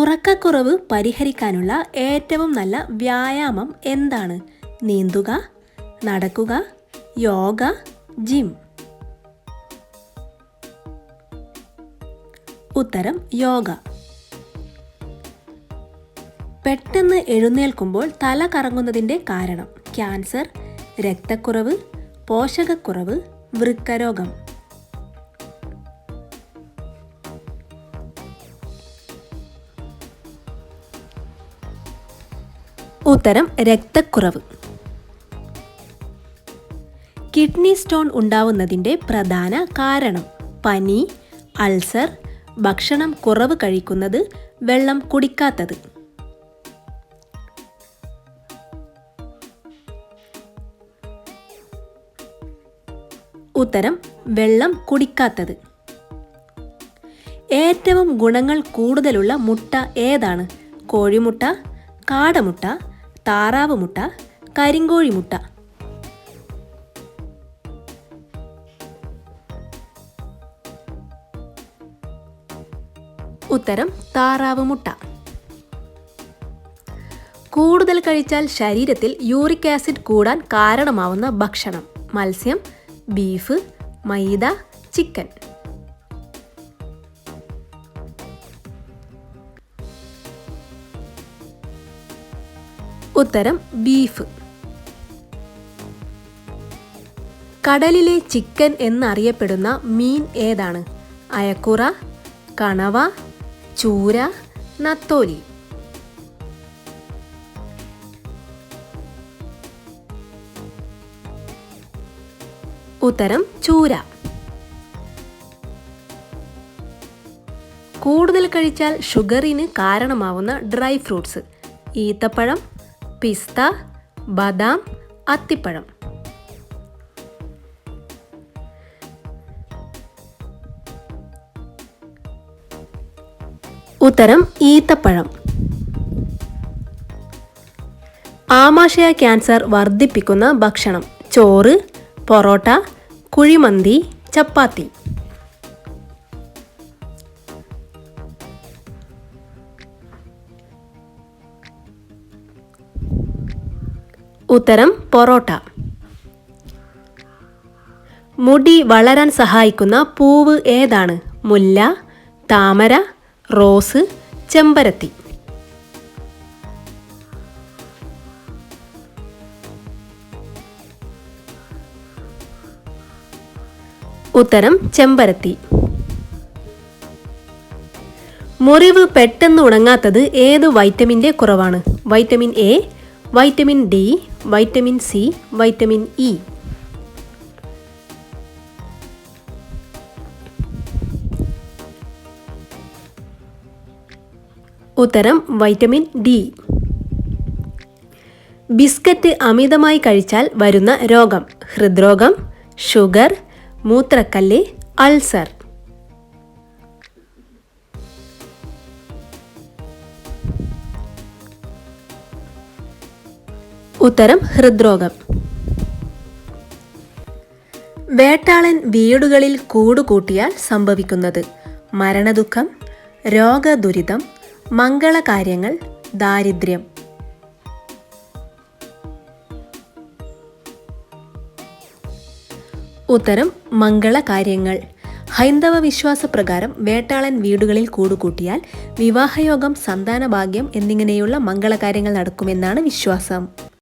ഉറക്കക്കുറവ് പരിഹരിക്കാനുള്ള ഏറ്റവും നല്ല വ്യായാമം എന്താണ്? നീന്തുക നടക്കുക യോഗ ജിം ഉത്തരം യോഗ. പെട്ടെന്ന് എഴുന്നേൽക്കുമ്പോൾ തല കറങ്ങുന്നതിന്റെ കാരണം ക്യാൻസർ രക്തക്കുറവ് പോഷകക്കുറവ് വൃക്കരോഗം. ഉത്തരം രക്തക്കുറവ്. കിഡ്നി സ്റ്റോൺ ഉണ്ടാവുന്നതിന്റെ പ്രധാന കാരണം പനി അൾസർ ഭക്ഷണം കുറവ് കഴിക്കുന്നത് വെള്ളം കുടിക്കാത്തത്. ഉത്തരം വെള്ളം കുടിക്കാത്തത്. ഏറ്റവും ഗുണങ്ങൾ കൂടുതലുള്ള മുട്ട ഏതാണ്? കോഴിമുട്ട കാടമുട്ട താറാവ് മുട്ട കരിങ്കോഴി മുട്ട ഉത്തരം താറാവ് മുട്ട കൂടുതൽ കഴിച്ചാൽ ശരീരത്തിൽ യൂറിക് ആസിഡ് കൂടാൻ കാരണമാവുന്ന ഭക്ഷണം. മത്സ്യം ബീഫ് മൈദ ചിക്കൻ. ഉത്തരം ബീഫ് കടലിലെ ചിക്കൻ എന്നറിയപ്പെടുന്ന മീൻ ഏതാണ്? അയക്കുറ കണവ ചൂര നത്തോലി. ഉത്തരം ചൂര. കൂടുതൽ കഴിച്ചാൽ ഷുഗറിന് കാരണമാവുന്ന ഡ്രൈ ഫ്രൂട്ട്സ് ഈത്തപ്പഴം പിസ്ത ബദാം അത്തിപ്പഴം. ഉത്തരം ഈത്തപ്പഴം. ആമാശയ ക്യാൻസർ വർദ്ധിപ്പിക്കുന്ന ഭക്ഷണം ചോറ് പൊറോട്ട കുഴിമന്തി ചപ്പാത്തി. ഉത്തരം പൊറോട്ട. മുടി വളരാൻ സഹായിക്കുന്ന പൂവ് ഏതാണ്? മുല്ല താമര റോസ് ചെമ്പരത്തി. ഉത്തരം ചെമ്പരത്തി. മുറിവ് പെട്ടെന്ന് ഉണങ്ങാത്തത് ഏത് വൈറ്റമിന്റെ കുറവാണ്? Vitamin A vitamin D vitamin C vitamin E ഉത്തരം വൈറ്റമിൻ ഡി ബിസ്ക്കറ്റ് അമിതമായി കഴിച്ചാൽ വരുന്ന രോഗം ഹൃദ്രോഗം ഷുഗർ മൂത്രക്കല്ല് അൾസർ. ഉത്തരം ഹൃദ്രോഗം. വേട്ടാളൻ വീടുകളിൽ കൂടുകൂട്ടിയാൽ സംഭവിക്കുന്നത് മരണദുഃഖം രോഗദുരിതം മംഗളകാര്യങ്ങൾ ദാരിദ്ര്യം. ഉത്തരം മംഗളകാര്യങ്ങൾ. ഹൈന്ദവ വിശ്വാസപ്രകാരം വേട്ടാളൻ വീടുകളിൽ കൂടുകൂട്ടിയാൽ വിവാഹയോഗം സന്താനഭാഗ്യം എന്നിങ്ങനെയുള്ള മംഗളകാര്യങ്ങൾ നടക്കുമെന്നാണ് വിശ്വാസം.